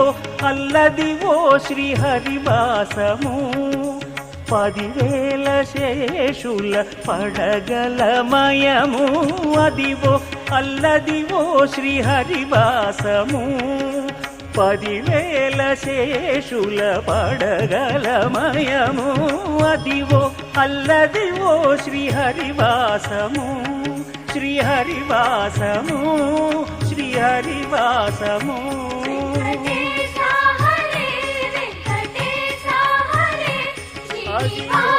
అదివో అల్లదివో శ్రీహరివాసము. పదివేల శేషుల పడగలమయము అదివో అల్లదివో శ్రీహరివాసము. పదివేల శేషుల పడగలమయము Adivo Alladivo శ్రీహరివాసము. శ్రీహరివాసము శ్రీహరివాసము. Bye. Bye.